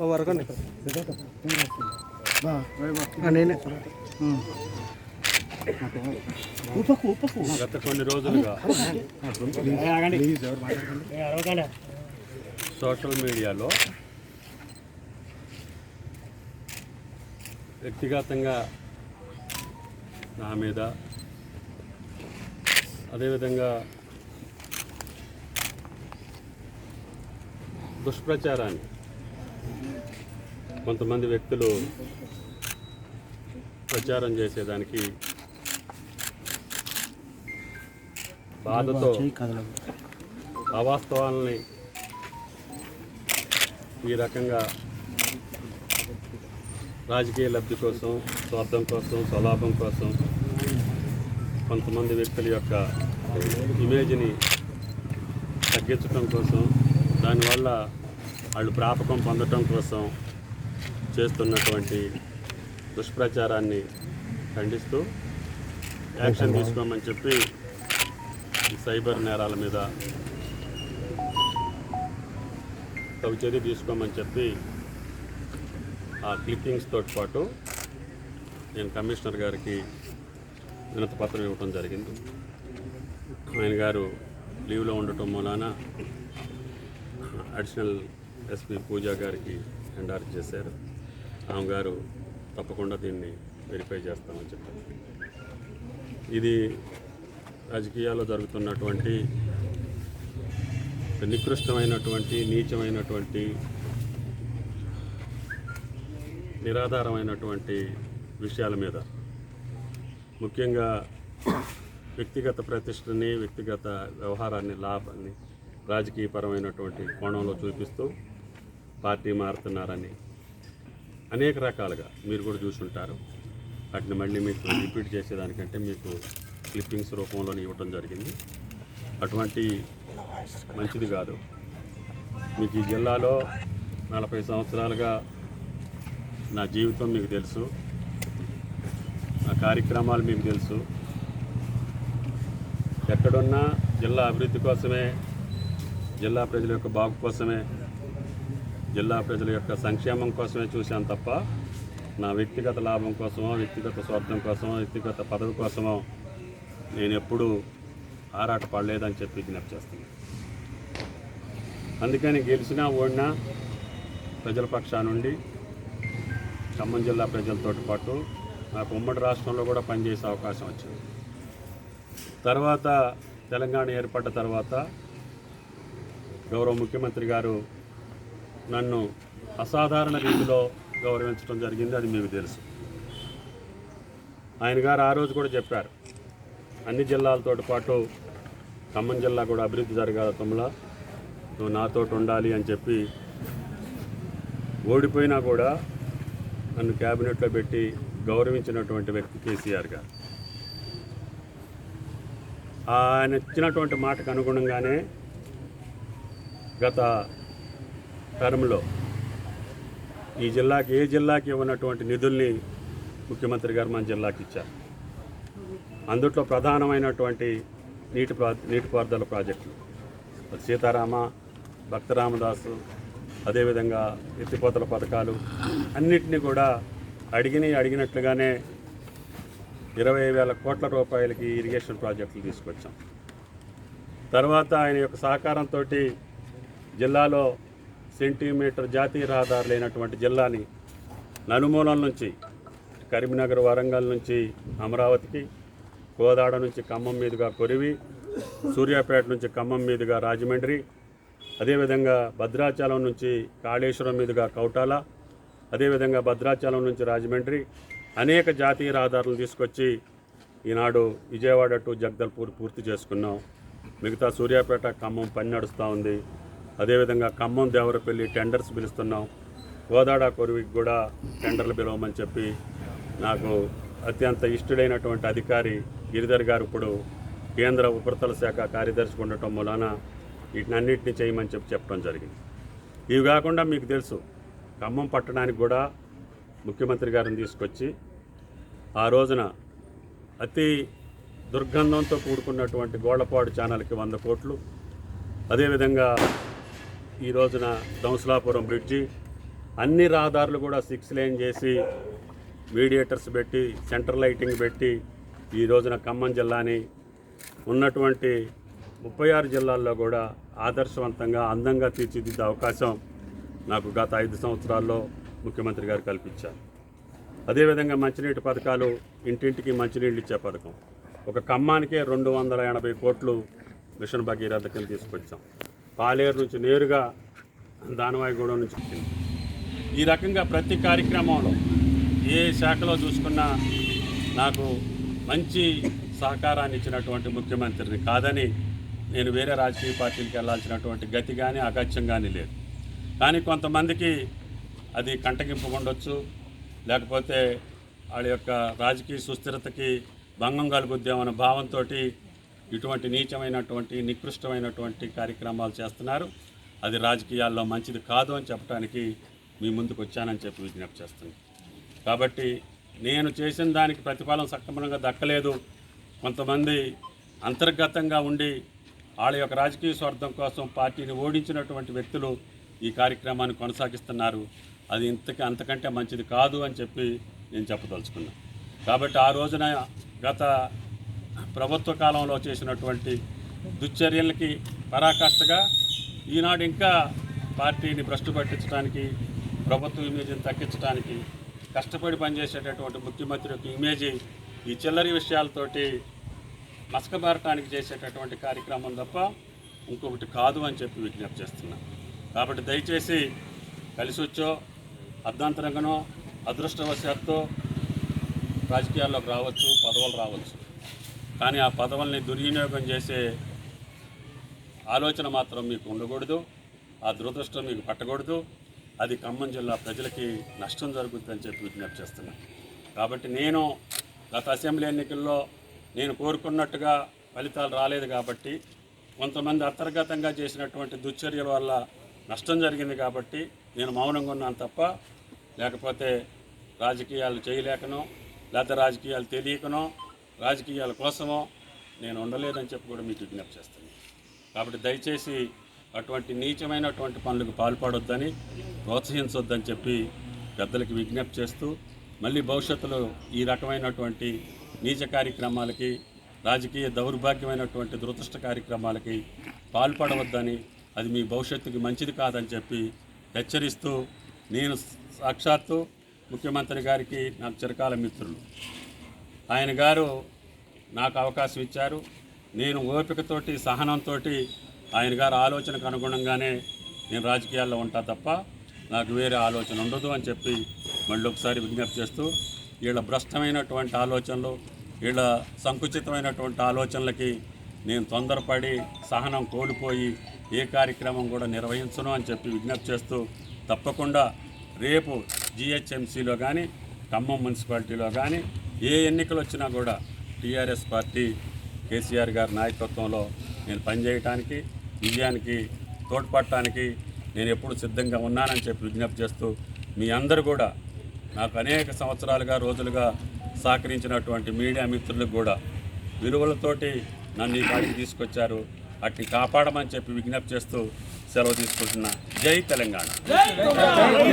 వరకండి నేనే. గత కొన్ని రోజులుగా. సోషల్ మీడియాలో వ్యక్తిగతంగా నా మీద అదేవిధంగా దుష్ప్రచారాన్ని కొంతమంది వ్యక్తులు ప్రచారం చేసేదానికి బాధతో అవాస్తవాలని ఈ రకంగా రాజకీయ లబ్ధి కోసం స్వార్థం కోసం స్వలాభం కోసం కొంతమంది వ్యక్తుల యొక్క ఇమేజ్ని తగ్గించడం కోసం దానివల్ల వాళ్ళు ప్రాపకం పొందటం కోసం చేస్తున్నటువంటి దుష్ప్రచారాన్ని ఖండిస్తూ యాక్షన్ తీసుకోమని చెప్పి ఈ సైబర్ నేరాల మీద తగు చర్య తీసుకోమని చెప్పి ఆ క్లిప్పింగ్స్ తోటి పాటు నేను కమిషనర్ గారికి వినతి పత్రం ఇవ్వటం జరిగింది. ఆయన గారు లీవ్లో ఉండటం మూలాన అడిషనల్ ఎస్పీ పూజా గారికి ఎండార్జ్ చేశారు. ఆమె గారు తప్పకుండా దీన్ని వెరిఫై చేస్తామని చెప్పారు. ఇది రాజకీయాల్లో జరుగుతున్నటువంటి నికృష్టమైనటువంటి నీచమైనటువంటి నిరాధారమైనటువంటి విషయాల మీద. ముఖ్యంగా వ్యక్తిగత ప్రతిష్టని వ్యక్తిగత వ్యవహారాన్ని లాభాన్ని రాజకీయపరమైనటువంటి కోణంలో చూపిస్తూ పార్టీ మారుతున్నారని అనేక రకాలుగా మీరు కూడా చూసుంటారు. వాటిని మళ్ళీ మీకు రిపీట్ చేసేదానికంటే మీకు క్లిప్పింగ్స్ రూపంలోనే ఇవ్వటం జరిగింది. అటువంటి మంచిది కాదు. మీకు ఈ జిల్లాలో నలభై సంవత్సరాలుగా నా జీవితం మీకు తెలుసు. నా కార్యక్రమాలు మీకు తెలుసు. ఎక్కడున్నా జిల్లా అభివృద్ధి కోసమే జిల్లా ప్రజల యొక్క బాగు కోసమే జిల్లా ప్రజల యొక్క సంక్షేమం కోసమే చూశాను తప్ప నా వ్యక్తిగత లాభం కోసమో వ్యక్తిగత స్వార్థం కోసమో వ్యక్తిగత పదవి కోసమో నేను ఎప్పుడూ ఆరాట పడలేదని చెప్పి విజ్ఞప్తి చేస్తున్నాను. అందుకని గెలిచినా ఓడినా ప్రజల పక్షా నుండి ఖమ్మం జిల్లా ప్రజలతో పాటు నాకు ఉమ్మడి రాష్ట్రంలో కూడా పనిచేసే అవకాశం వచ్చింది. తర్వాత తెలంగాణ ఏర్పడ్డ తర్వాత గౌరవ ముఖ్యమంత్రి గారు నన్ను అసాధారణ రీతిలో గౌరవించడం జరిగింది అది మీకు తెలుసు. ఆయన గారు ఆ రోజు కూడా చెప్పారు అన్ని జిల్లాలతో పాటు ఖమ్మం జిల్లా కూడా అభివృద్ధి జరగాల తమ్ములా నువ్వు నాతోటి ఉండాలి అని చెప్పి ఓడిపోయినా కూడా నన్ను క్యాబినెట్లో పెట్టి గౌరవించినటువంటి వ్యక్తి కేసీఆర్ గారు. ఆయన ఇచ్చినటువంటి మాటకు అనుగుణంగానే గత టర్మ్లో ఈ జిల్లాకి ఏ జిల్లాకి ఉన్నటువంటి నిధుల్ని ముఖ్యమంత్రి గారు మన జిల్లాకి ఇచ్చారు. అందుట్లో ప్రధానమైనటువంటి నీటి ప్రా నీటిపారుదల ప్రాజెక్టులు. సీతారామ భక్తరామదాసు అదేవిధంగా ఎత్తిపోతల పథకాలు అన్నిటినీ కూడా అడిగిన అడిగినట్లుగానే ఇరవై వేల కోట్ల రూపాయలకి ఇరిగేషన్ ప్రాజెక్టులు తీసుకొచ్చాం. తర్వాత ఆయన యొక్క సహకారంతో జిల్లాలో సెంటీమీటర్ జాతీయ రహదారు లేనటువంటి జిల్లాని నలుమూలం నుంచి కరీంనగర్ వరంగల్ నుంచి అమరావతికి కోదాడ నుంచి ఖమ్మం మీదుగా కొరివి సూర్యాపేట నుంచి ఖమ్మం మీదుగా రాజమండ్రి అదేవిధంగా భద్రాచలం నుంచి కాళేశ్వరం మీదుగా కౌటాల అదేవిధంగా భద్రాచలం నుంచి రాజమండ్రి అనేక జాతీయ రహదారులను తీసుకొచ్చి ఈనాడు విజయవాడ టు జగదల్పూర్ పూర్తి చేసుకున్నాం. మిగతా సూర్యాపేట ఖమ్మం పని నడుస్తూ ఉంది. అదేవిధంగా ఖమ్మం దేవరపల్లి టెండర్స్ పిలుస్తున్నాం. గోదాడ కొరువికి కూడా టెండర్లు పిలవమని చెప్పి నాకు అత్యంత ఇష్టడైనటువంటి అధికారి గిరిధర్ గారు ఇప్పుడు కేంద్ర ఉపరితల శాఖ కార్యదర్శి ఉండటం మూలాన వీటినన్నింటినీ చేయమని చెప్పి చెప్పడం జరిగింది. ఇవి కాకుండా మీకు తెలుసు ఖమ్మం పట్టణానికి కూడా ముఖ్యమంత్రి గారిని తీసుకొచ్చి ఆ రోజున అతి దుర్గంధంతో కూడుకున్నటువంటి గోళ్ళపాడు ఛానల్కి వంద కోట్లు అదేవిధంగా ఈ రోజున దంసలాపురం బ్రిడ్జి అన్ని రహదారులు కూడా సిక్స్ లేన్ చేసి మీడియేటర్స్ పెట్టి సెంటర్ లైటింగ్ పెట్టి ఈ రోజున ఖమ్మం జిల్లాని ఉన్నటువంటి ముప్పై ఆరు జిల్లాల్లో కూడా ఆదర్శవంతంగా అందంగా తీర్చిదిద్దే అవకాశం నాకు గత ఐదు సంవత్సరాల్లో ముఖ్యమంత్రి గారు కల్పించారు. అదేవిధంగా మంచినీటి పథకాలు ఇంటింటికి మంచినీళ్ళు ఇచ్చే పథకం. ఒక ఖమ్మానికే రెండు వందల ఎనభై కోట్లు మిషన్ భగీరథ కింద తీసుకొచ్చాం. పాలేరు నుంచి నేరుగా దానవాయిగూడెం నుంచి వచ్చింది. ఈ రకంగా ప్రతి కార్యక్రమంలో ఏ శాఖలో చూసుకున్నా నాకు మంచి సహకారాన్ని ఇచ్చినటువంటి ముఖ్యమంత్రిని కాదని నేను వేరే రాజకీయ పార్టీలకు వెళ్ళాల్సినటువంటి గతి కానీ అగత్యం కానీ లేదు. కానీ కొంతమందికి అది కంటగింపు ఉండొచ్చు లేకపోతే వాళ్ళ యొక్క రాజకీయ సుస్థిరతకి భంగం కలుగుద్దామన్న భావంతో ఇటువంటి నీచమైనటువంటి నికృష్టమైనటువంటి కార్యక్రమాలు చేస్తున్నారు. అది రాజకీయాల్లో మంచిది కాదు అని చెప్పడానికి మీ ముందుకు వచ్చానని చెప్పి విజ్ఞప్తి చేస్తుంది కాబట్టి నేను చేసిన దానికి ప్రతిఫలం సక్రమంగా దక్కలేదు. కొంతమంది అంతర్గతంగా ఉండి వాళ్ళ యొక్క రాజకీయ స్వార్థం కోసం పార్టీని ఓడించినటువంటి వ్యక్తులు ఈ కార్యక్రమాన్ని కొనసాగిస్తున్నారు. అది ఇంతకి అంతకంటే మంచిది కాదు అని చెప్పి నేను చెప్పదలుచుకున్నాను కాబట్టి ఆ రోజున గత ప్రభుత్వ కాలంలో చేసినటువంటి దుశ్చర్యలకి పరాకాష్ఠగా ఈనాడు ఇంకా పార్టీని భ్రష్టు పట్టించడానికి ప్రభుత్వ ఇమేజ్ని తగ్గించడానికి కష్టపడి పనిచేసేటటువంటి ముఖ్యమంత్రి యొక్క ఇమేజీ ఈ చిల్లరి విషయాలతోటి మసకబారటానికి చేసేటటువంటి కార్యక్రమం తప్ప ఇంకొకటి కాదు అని చెప్పి విజ్ఞప్తి చేస్తున్నా. కాబట్టి దయచేసి కలిసి వచ్చో అర్ధాంతరంగానో అదృష్టవశాత్తు రాజకీయాల్లోకి రావచ్చు పదవులు రావచ్చు. కానీ ఆ పదవుల్ని దుర్వినియోగం చేసే ఆలోచన మాత్రం మీకు ఉండకూడదు. ఆ దురదృష్టం మీకు పట్టకూడదు. అది ఖమ్మం జిల్లా ప్రజలకి నష్టం జరుగుతుందని చెప్పి విజ్ఞప్తి చేస్తున్నాను కాబట్టి నేను గత అసెంబ్లీ ఎన్నికల్లో నేను కోరుకున్నట్టుగా ఫలితాలు రాలేదు కాబట్టి కొంతమంది అంతర్గతంగా చేసినటువంటి దుశ్చర్యల వల్ల నష్టం జరిగింది కాబట్టి నేను మౌనంగా ఉన్నాను తప్ప లేకపోతే రాజకీయాలు చేయలేకనో లేదా రాజకీయాలు తెలియకనో రాజకీయాల కోసమో నేను ఉండలేదని చెప్పి కూడా మీకు విజ్ఞప్తి చేస్తాను. కాబట్టి దయచేసి అటువంటి నీచమైనటువంటి పనులకు పాల్పడొద్దని ప్రోత్సహించొద్దని చెప్పి పెద్దలకి విజ్ఞప్తి చేస్తూ మళ్ళీ భవిష్యత్తులో ఈ రకమైనటువంటి నీచ కార్యక్రమాలకి రాజకీయ దౌర్భాగ్యమైనటువంటి దురదృష్ట కార్యక్రమాలకి పాల్పడవద్దని అది మీ భవిష్యత్తుకి మంచిది కాదని చెప్పి హెచ్చరిస్తూ నేను సాక్షాత్తు ముఖ్యమంత్రి గారికి నాకు చిరకాల మిత్రులు. ఆయన గారు నాకు అవకాశం ఇచ్చారు. నేను ఓపికతోటి సహనంతో ఆయన గారి ఆలోచనకు అనుగుణంగానే నేను రాజకీయాల్లో ఉంటా తప్ప నాకు వేరే ఆలోచన ఉండదు అని చెప్పి మళ్ళీ ఒకసారి విజ్ఞప్తి చేస్తూ వీళ్ళ భ్రష్టమైనటువంటి ఆలోచనలు వీళ్ళ సంకుచితమైనటువంటి ఆలోచనలకి నేను తొందరపడి సహనం కోల్పోయి ఏ కార్యక్రమం కూడా నిర్వహించను అని చెప్పి విజ్ఞప్తి చేస్తూ తప్పకుండా రేపు జిహెచ్ఎంసీలో కానీ ఖమ్మం మున్సిపాలిటీలో కానీ ఏ ఎన్నికలు వచ్చినా కూడా టీఆర్ఎస్ పార్టీ కేసీఆర్ గారి నాయకత్వంలో నేను పనిచేయటానికి విజయానికి తోడ్పడటానికి నేను ఎప్పుడు సిద్ధంగా ఉన్నానని చెప్పి విజ్ఞప్తి చేస్తూ మీ అందరు కూడా నాకు అనేక సంవత్సరాలుగా రోజులుగా సహకరించినటువంటి మీడియా మిత్రులకు కూడా విలువలతోటి నన్ను ఈ కాడికి తీసుకొచ్చారు. వాటిని కాపాడమని చెప్పి విజ్ఞప్తి చేస్తూ సెలవు తీసుకుంటున్నా. జై తెలంగాణ.